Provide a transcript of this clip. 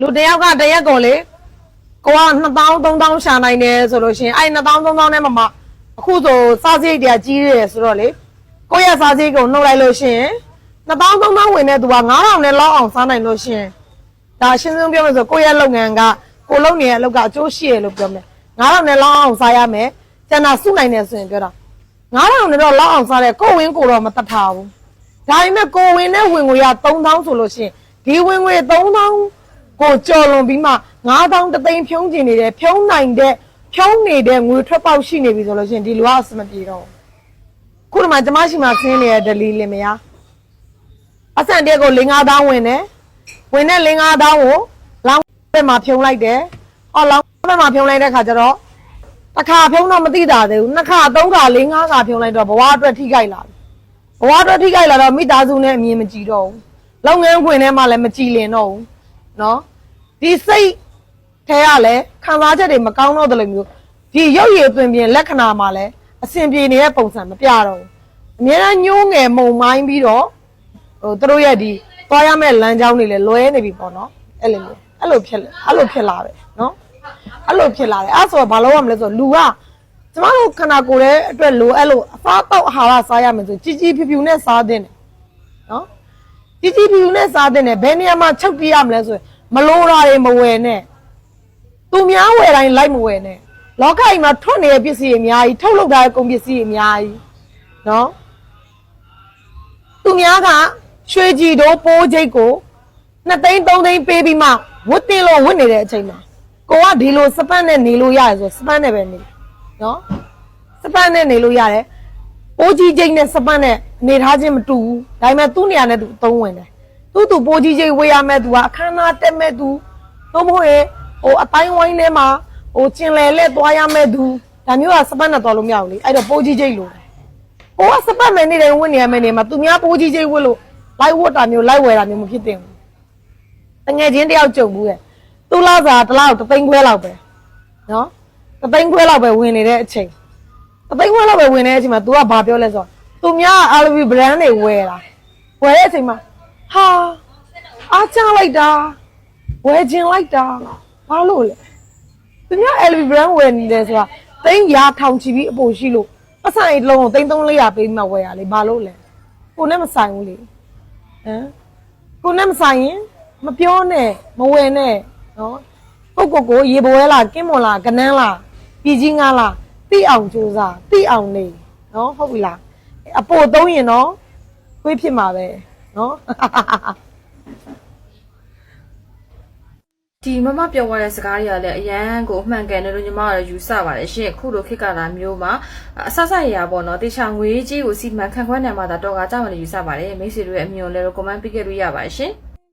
လူတစ်ယောက်ကတစ်ရက်ကိုလေကိုက2000 3000ရှာနိုင်တယ်ဆိုလို့ရှိရင်အဲ့2000 3000နဲ့မှမအခုဆိုစားစရိတ်တွေကကြီးတယ်ဆိုတော့လေကိုယ့်ရဲ့စားစရိတ်ကိုနှုတ်လိုက်လို့ရှိရင်2000 3000ဝင်တဲ့သူက9000နဲ့လောက်အောင်စားနိုင်လို့ရှိရင်ဒါအရှင်းဆုံးပြောမယ်ဆိုကိုယ့်ရဲ့လုပ်ငန်းကကိုလုပ်နေတဲ့အလုပ်ကအကျိုးရှိရလို့ပြောမယ်9000နဲ့လောက်အောင်စားရမယ်ကျန်တာစုနိုင်တယ်ဆိုရင်ပြောတာ9000နဲ့တော့လောက်အောင်စားတယ်ကိုယ်ဝင်းကိုတော့မတတ်ထားဘူးဒါပေမဲ့ကိုဝင်နဲ့ဝင်ငွေက3000ဆိုလို့ရှိရင်ဒီဝင်ငွေ3000 ကိုကြော်လွန်ပြီးမှ9000တသိန်းဖြုံးကျင်နေတယ်ဖြုံးနိုင်တဲ့ဖြုံးနေတဲ့ငွေထွက်ပေါက်ရှိနေပြီဆိုလို့ရှိရင်ဒီလူကအစမပြေတော့ဘူးခုဒီမှာကျမရှိမှဆင်းနေတဲ့ဒလီလင်မယားအဆန်တရက်ကို5000ဝင်တယ်ဝင်တဲ့5000ကိုလောင်းဘက်မှာဖြုံးလိုက်တယ်ဟောလောင်းဘက်မှာဖြုံးလိုက်တဲ့ခါကျတော့တစ်ခါဖြုံးတော့မသိတာသေးဘူးနှစ်ခါသုံးခါလေးငါးခါဖြုံးလိုက်တော့ဘဝအတွက်ထိခိုက်လာပြီဘဝတော့ထိခိုက်လာတော့မိသားစုနဲ့အမြင်မကြည့်တော့ဘူးလုပ်ငန်းခွင်ထဲမှာလည်းမကြည်လင်တော့ဘူး နော်ဒီစိတ်ထဲကလည်းခံစားချက်တွေမကောင်းတော့တယ်လို့မျိုးဒီရုပ်ရည်အသွင်ပြင်လက္ခဏာမှာလည်းအဆင်ပြေနေတဲ့ပုံစံမပြတော့ဘူးအများအားညှိုးငယ်မုံမိုင်းပြီးတော့ဟိုသူတို့ရဲ့ဒီသွားရမယ့်လမ်းကြောင်းတွေလည်းလွဲနေပြီပေါ့နော်အဲ့လိုမျိုးအဲ့လိုဖြစ်အဲ့လိုဖြစ်လာပဲနော်အဲ့လိုဖြစ်လာတယ်အဲ့ဆိုတော့ဘာလို့ရမလဲဆိုတော့လူကကျမတို့ခန္ဓာကိုယ်ရဲ့အတွက်လိုအဲ့လိုအစားတောက်အာဟာရစားရမယ်ဆိုជីជីဖြူဖြူနဲ့စားတဲ့နော်ជីជីဖြူဖြူနဲ့စားတဲ့ဘယ်နေရာမှာချုပ်ပြရမလဲဆိုရင် မလိုတာတွေမဝယ်နဲ့သူများဝယ်တိုင်းလိုက်မဝယ်နဲ့လောကကြီးမှာထွက်နေတဲ့ပစ္စည်းတွေအများကြီးထုတ်လုပ်ထားတဲ့ကုန်ပစ္စည်းတွေအများကြီးနော်သူများကရွှေကြည်တို့ပိုးချိတ်ကို2သိန်း3သိန်းပေးပြီးမှဝတ်တင်လို့ဝတ်နေတဲ့အချိန်မှာကိုကဒီလိုစပတ်နဲ့နေလို့ရတယ်ဆိုစပတ်နဲ့ပဲနေနော်စပတ်နဲ့နေလို့ရတယ်ပိုးကြီးချင်းနဲ့စပတ်နဲ့နေထားခြင်းမတူဘူးဒါပေမဲ့သူ့နေရာနဲ့သူအသုံးဝင်တယ် သူ့သူပိုးကြီးချင်းဝေးရမဲ့သူကအခမ်းအနားတက်မဲ့သူသို့မဟုတ်ရင်ဟိုအတိုင်းဝိုင်းထဲမှာဟိုကျင်လည်လက်သွားရမဲ့သူဒါမျိုးကစပတ်နဲ့သွားလို့မရဘူးလေအဲ့တော့ပိုးကြီးချင်းလို့တယ်ဟိုကစပတ်မဲ့နေတယ်ဝင်နေရမဲ့နေမှာသူများပိုးကြီးချင်းဝတ်လို့လိုက်ဝတ်တာမျိုးလိုက်ဝယ်တာမျိုးမဖြစ်သင့်ဘူးတငယ်ချင်းတယောက်ကြုံဘူးရဲ့သူ့လောက်စာတစ်လောက်တစ်သိန်းခွဲလောက်ပဲနော်တသိန်းခွဲလောက်ပဲဝင်နေတဲ့အချိန်တသိန်းခွဲလောက်ပဲဝင်နေတဲ့အချိန်မှာ तू ကဘာပြောလဲဆိုတော့သူများ LV brand တွေဝယ်တာဝယ်တဲ့အချိန်မှာ ဟာအားချလိုက်တာဝယ်ခြင်းလိုက်တာဘာလို့လဲသူများ LV brand ဝယ်နေတယ်ဆိုတာသိန်းရာထောင်ချီပြီးအပိုရှိလို့ပတ်စံအိတ်လုံးကိုသိန်း300ပေးမှဝယ်ရလေဘာလို့လဲကိုနဲ့မဆိုင်ဘူးလေဟမ်ကိုနဲ့မဆိုင်ရင်မပြောနဲ့မဝယ်နဲ့နော်ပုတ်ကိုကိုရေပွဲလားကင်းမွန်လားကနန်းလားပြည်ကြီးငါလားတိအောင်ကြိုးစားတိအောင်နေနော်ဟုတ်ပြီလားအပိုသုံးရင်နော်ခွေးဖြစ်မှာပဲ နော်ဒီမမပြောသွားတဲ့စကားတွေကလည်းအရန်ကိုအမှန်ကန်တယ်လို့ညီမကတော့ယူဆပါတယ်ရှင်အခုလိုခေတ်ကာလမျိုးမှာအဆဆရရပေါ့နော်တေချာငွေကြီးကိုစီမံခန့်ခွဲနိုင်မှသာတော့ကကြောက်တယ်ယူဆပါတယ်မိတ်ဆွေတို့ရဲ့အမြင်ကိုလည်း comment ပေးခဲ့လို့ရပါတယ်ရှင်